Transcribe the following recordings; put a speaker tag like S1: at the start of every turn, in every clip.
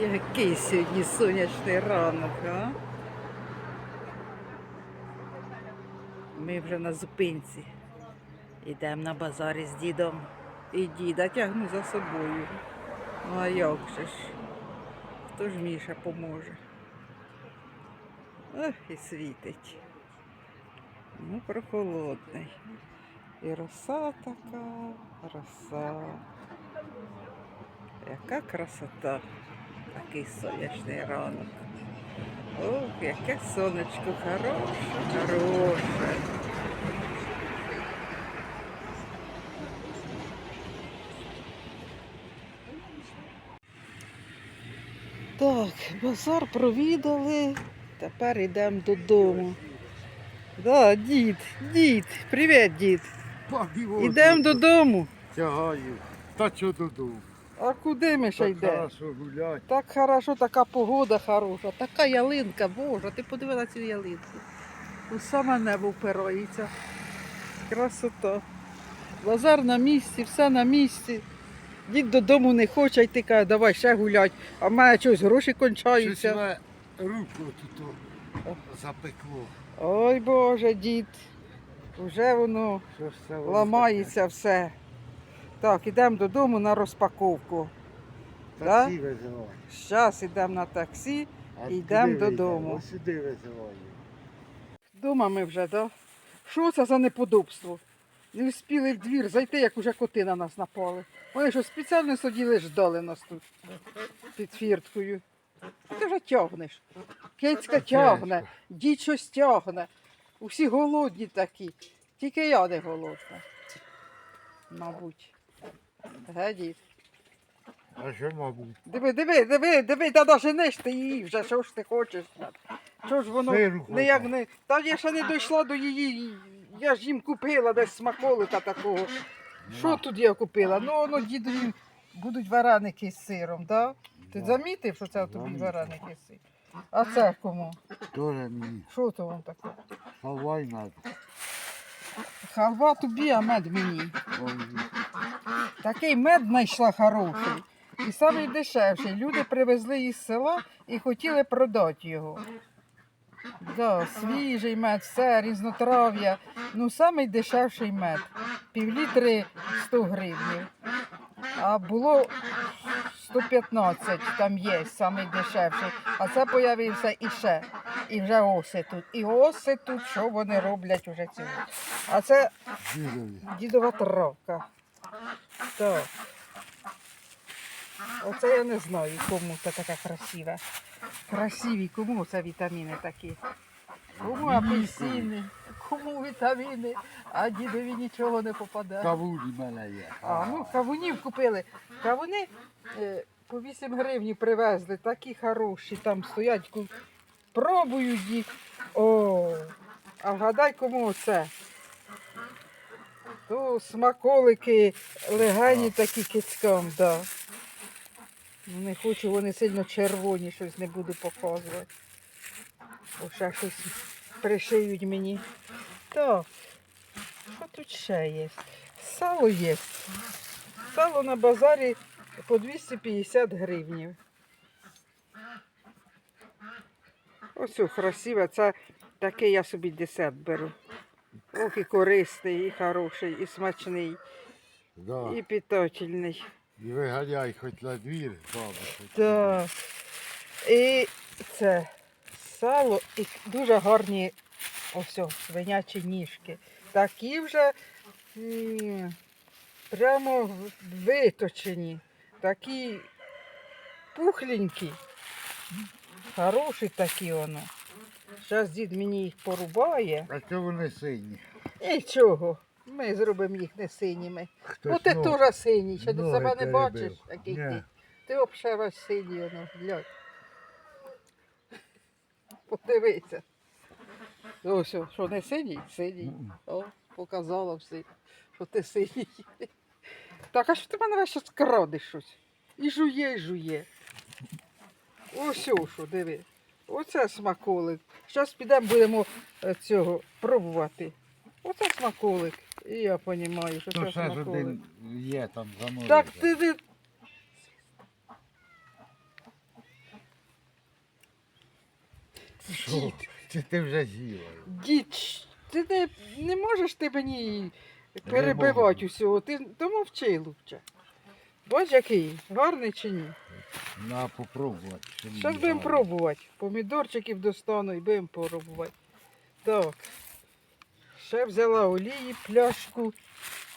S1: Який сьогодні сонячний ранок, а? Ми вже на зупинці. Йдемо на базарі з дідом. І діда тягну за собою. Ну а як же ж? Хто ж Міша поможе? Ох, і світить. Ну, прохолодний. І роса така, роса. Яка красота, такий сонячний ранок. Ох, яке сонечко хороше, хороше. Так, базар провідали, тепер йдемо додому. Да, дід, дід, привіт, дід. Ідемо додому.
S2: Тягаю. Та що додому?
S1: А куди ми ще
S2: Так
S1: йдемо?
S2: хорошо гулять.
S1: Так хорошо, така погода хороша, така ялинка, боже, ти подиви на цю ялинку. У саме небо впирається. Красота. Базар на місці, все на місці. Дід додому не хоче йти, каже, давай ще гулять. А в мене щось гроші
S2: Щось
S1: кончаються.
S2: мене руку тут о, запекло.
S1: Ой Боже, дід. Вже воно
S2: Що ж це воно
S1: ламається все. Так, ідемо додому на розпаковку.
S2: Таксі визиває.
S1: Зараз йдемо на таксі.
S2: А
S1: Йдемо додому.
S2: Ось сюди визиває.
S1: Дома ми вже, да? Що це за неподобство? Не встигли в двір зайти, як уже коти на нас напали. Вони що спеціально сиділи, ждали нас тут під фірткою. Ти вже тягнеш. Кицька тягне, дід щось тягне. Усі голодні такі. Тільки я не голодна. Мабуть. Ге.
S2: А що, мабуть?
S1: Диви, диви, диви, диви, та доженеш ти її вже, що ж ти хочеш. Що ж воно
S2: Сиру
S1: ніяк не. Та я ще не дійшла до її. Я ж їм купила десь смаколика такого. Що тут я купила? Ну, воно дідові будуть вареники з сиром, так? Ти замітив, що це тобі вареники з сиром? А це кому?
S2: Тоже мені.
S1: Що то вам таке?
S2: Хавай надо.
S1: Халва тобі, а мед мені. Такий мед знайшла хороший. І самий дешевший. Люди привезли із села і хотіли продати його. Да, свіжий мед, все, різнотрав'я. Ну, самий дешевший мед. Півлітри 100 гривень. А було 115, там є самий дешевший. А це появився іще. І вже оси тут. І оси тут, що вони роблять уже цілу. А це. Дідова травка. Так. Оце я не знаю, кому це така красива. Красиві, кому це вітаміни такі. Кому апельсини, кому вітаміни, а дідові нічого не попадає.
S2: Кавуні мене є.
S1: А, ну, кавунів купили. Кавуни е, по 8 гривень привезли, такі хороші, там стоять, пробують їх. О, а вгадай, кому оце? То смаколики легені такі кицькам, да. Ну, Не хочу, вони сильно червоні, щось не буду показувати. Бо ще щось пришиють мені. Так, що тут ще є? Сало є. Сало на базарі по 250 гривнів. Ось красиве, це такий я собі десерт беру. Ох, і корисний, і хороший, і смачний,
S2: Да.
S1: і питательний.
S2: І виганяй хоч на двір, баба. хоч.
S1: Так. І це сало і дуже гарні ось о, свинячі ніжки. Такі вже м, прямо виточені, такі пухленькі. Хороші такі воно. Зараз дід мені їх порубає.
S2: А що вони сині?
S1: Нічого, ми зробимо їх не синіми.
S2: Хтось
S1: Ну ти
S2: ног-
S1: теж синій, що ти
S2: ноги
S1: себе не
S2: перебив.
S1: бачиш, який
S2: Ні.
S1: ти. Ти взагалі синій, воно, глянь. Подивися. Ось, о, що не синій? Синій.
S2: Мгм.
S1: О, показала всі, що ти синій. Так, а що ти мене весь час крадеш щось? І жує, і жує. Ось що, диви. Оце смаколик. Зараз підемо, будемо е, цього пробувати. Оце смаколик. І я розумію, що
S2: ну,
S1: це
S2: Тут ще
S1: смаколик.
S2: один є там замовлений.
S1: Так ти не...
S2: Що? Чи ти вже з'їла?
S1: Діч, ти не, не можеш ти мені перебивати усього. Ти то мовчи, Лупче. Бач, який, гарний чи ні?
S2: На попробувати.
S1: Зараз будемо пробувати. Помідорчиків достану і будемо пробувати. Так. Ще взяла олії, пляшку.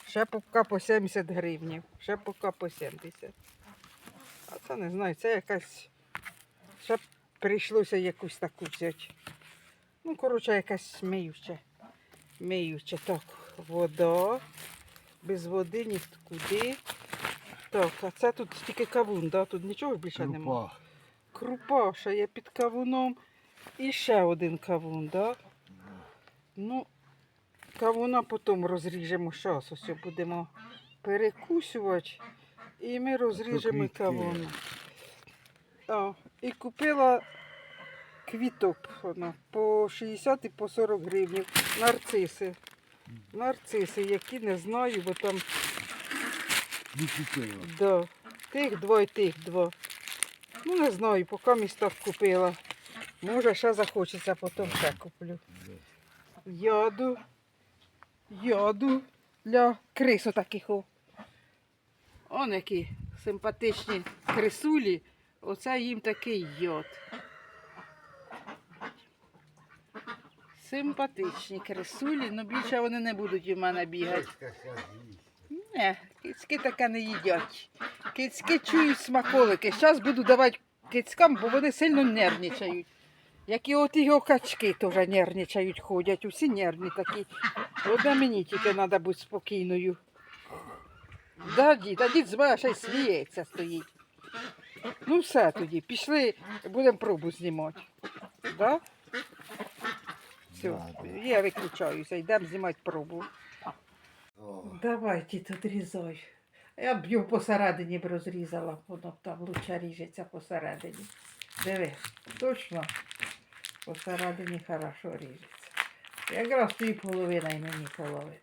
S1: Ще поки по 70 гривнів. Ще поки по 70. А це не знаю, це якась. Ще прийшлося якусь таку взяти. Ну, коротше, якась миюча. Миюча. Так, вода. Без води нікуди. Так, а це тут тільки кавун, да? тут нічого більше немає.
S2: Крупа.
S1: Крупа ще є під кавуном. І ще один кавун, да? Ну, кавуна потім розріжемо зараз. Ось будемо перекусувати. І ми розріжемо
S2: квітки.
S1: кавун. А, і купила квіток вона, по 60 і по 40 гривень. Нарциси. Нарциси, які не знаю, бо там
S2: Не.
S1: Да. Тих два і тих два. Ну, не знаю, поки містах купила. Може, ще захочеться, потім ще куплю. Яду. Яду для крису таких. о. Он які симпатичні крисулі. Оце їм такий йод. Симпатичні крисулі, але більше вони не будуть у мене бігати. Не, кицьки таке не їдять. Кицьки чують смаколики. Зараз буду давати кицькам, бо вони сильно нервничають. Як і от його качки теж нервничають, ходять, усі нервні такі. Одне мені тільки треба бути спокійною. Да, дід, а дід з мене ще й сміється стоїть. Ну все тоді, пішли, будемо пробу знімати. Да? Все, я виключаюся, йдемо знімати пробу. Давай, тіт, одрізай. Я б його посередині б розрізала, воно б там луча ріжеться посередині. Диви, точно посередині хорошо ріжеться. Якраз тобі половина і мені половина.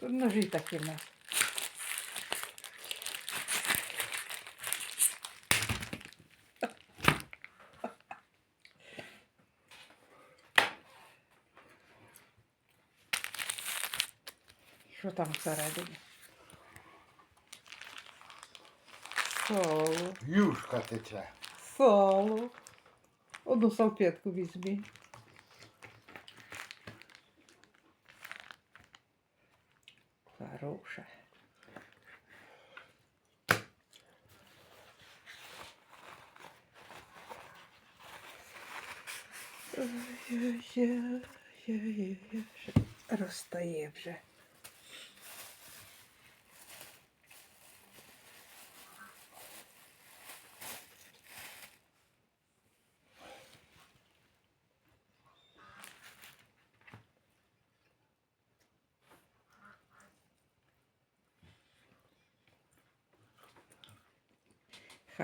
S1: Тут ножі такі в нас. Що там всередині? Сало.
S2: Юшка тече.
S1: Сало. Одну салфетку візьми. Хороша. Розтає вже.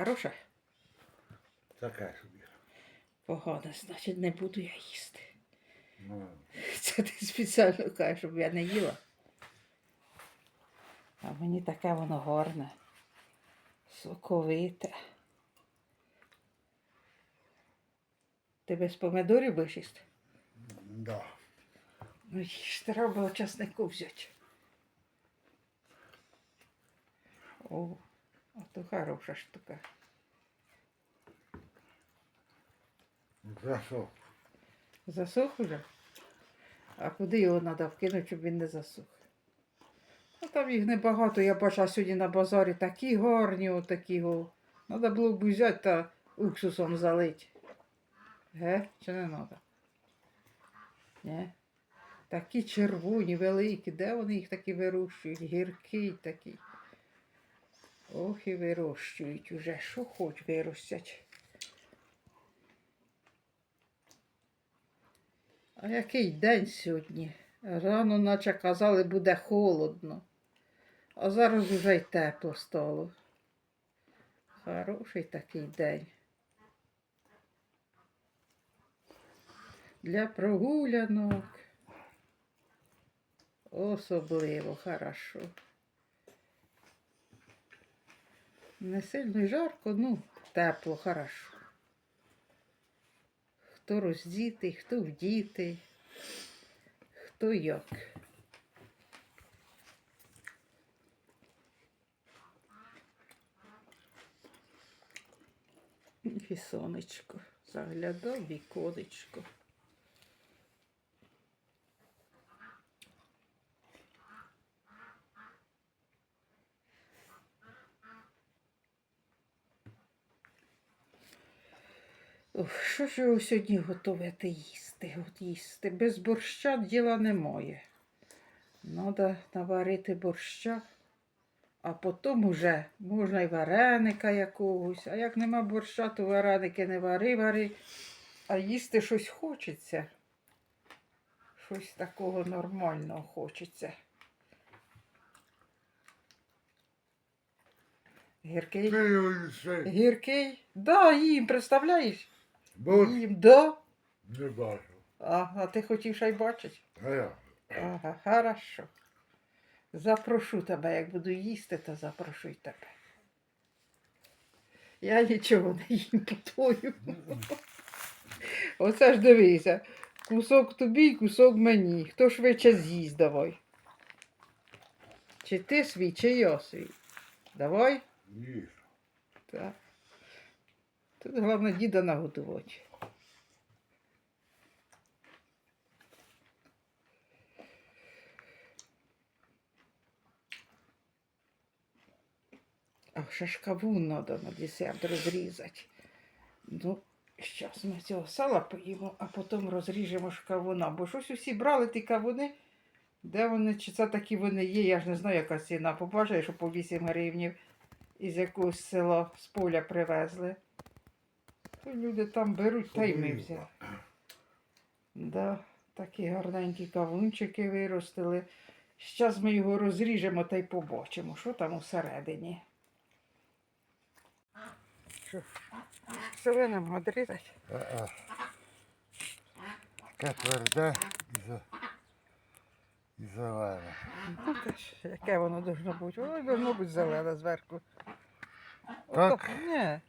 S1: Хороша?
S2: Таке собі.
S1: Погано, значить не буду я їсти.
S2: Ну,
S1: Це ти спеціально кажеш, щоб я не їла. А мені таке воно гарне. Соковите. Ти без помидорів будеш їсти?
S2: да.
S1: Ну їж, треба було часнику взяти. О, а то хороша штука.
S2: За що?
S1: Засох уже? А куди його треба вкинути, щоб він не засох? Ну там їх небагато, я бачила сьогодні на базарі такі гарні отакі. Треба було б взяти та уксусом залити. Ге? Чи не треба? Ні? Такі червоні, великі. Де вони їх такі вирощують? Гіркий такий. Ох і вирощують уже. Що хоч виростять. А який день сьогодні? Рано, наче казали, буде холодно. А зараз уже й тепло стало. Хороший такий день. Для прогулянок. Особливо хорошо. Не сильно жарко, ну, Тепло, хорошо. Хто роздітий, хто вдітий, хто як. І сонечко. Заглядав віконечко. Ух, що ж ви сьогодні готувати їсти? От їсти. Без борща діла немає. Надо наварити борща, а потім уже можна й вареника якогось. А як нема борща, то вареники не вари, вари, а їсти щось хочеться. Щось такого нормального хочеться. Гіркий? Гіркий? Да, їм, представляєш?
S2: Борщ
S1: Їм, да.
S2: не бачив.
S1: Ага, ти хотів ще й бачити?
S2: А я.
S1: Ага, хорошо. Запрошу тебе, як буду їсти, то запрошу й тебе. Я нічого не їм по-твоєму. Оце ж дивися. Кусок тобі, кусок мені. Хто швидше з'їсть давай. Чи ти свій, чи я свій. Давай.
S2: Їж.
S1: Так. Тут головне діда нагодувати. А ж треба на десерт розрізати. Ну, зараз ми цього сала поїмо, а потім розріжемо ж кавуна. Бо щось усі брали ті кавуни. Де вони, чи це такі вони є, я ж не знаю, яка ціна. Побажаю, що по 8 гривнів із якогось села з поля привезли. То люди там беруть, та й ми взяли. Да, такі гарненькі кавунчики виростили. Зараз ми його розріжемо та й побачимо, що там усередині. Що? Зеленим відрізати?
S2: А-а. Таке тверде і за... і.
S1: Ну, те ж, яке воно должно бути? Воно должно бути зелене зверху.
S2: Так.
S1: Ні.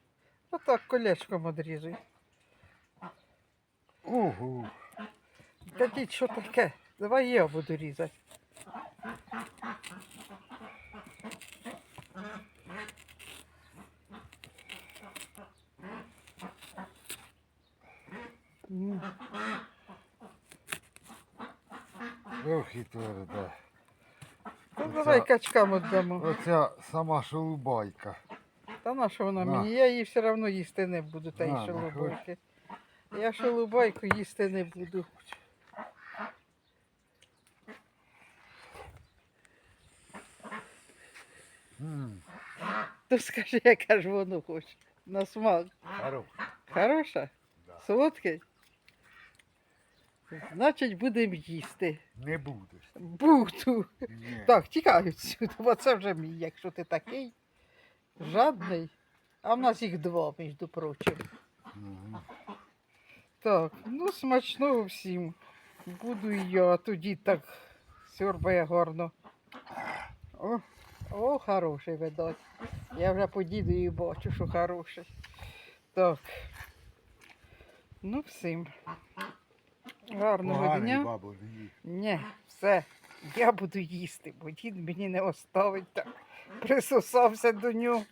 S1: Отак колечком відрізуй.
S2: Угу.
S1: Тоді що таке? Давай я буду різати.
S2: Ох і тверде.
S1: Та давай качкам віддамо.
S2: Оця сама шолубайка.
S1: Та на що вона
S2: На.
S1: мені? Я її все одно їсти не буду, та
S2: На,
S1: й
S2: не
S1: шолубайки. Я шолубайку їсти не буду.
S2: М,
S1: То скажи, яка ж воно хоче. На смак.
S2: Хорош.
S1: Хороша?
S2: Да.
S1: Солодкий? Значить, будемо їсти.
S2: Не будеш.
S1: Буду.
S2: Ні.
S1: Так, тікай відсюди, бо це вже мій, якщо ти такий жадний. А в нас їх два, між прочим. Так, ну смачного всім. Буду і я тоді так сьорбає гарно. О, о, хороший видать. Я вже по діду і бачу, що хороший. Так. Ну, всім. Гарного
S2: Поганий,
S1: дня.
S2: бабо, не їж.
S1: Ні, все, я буду їсти, бо дід мені не оставить так. Присосався до нього.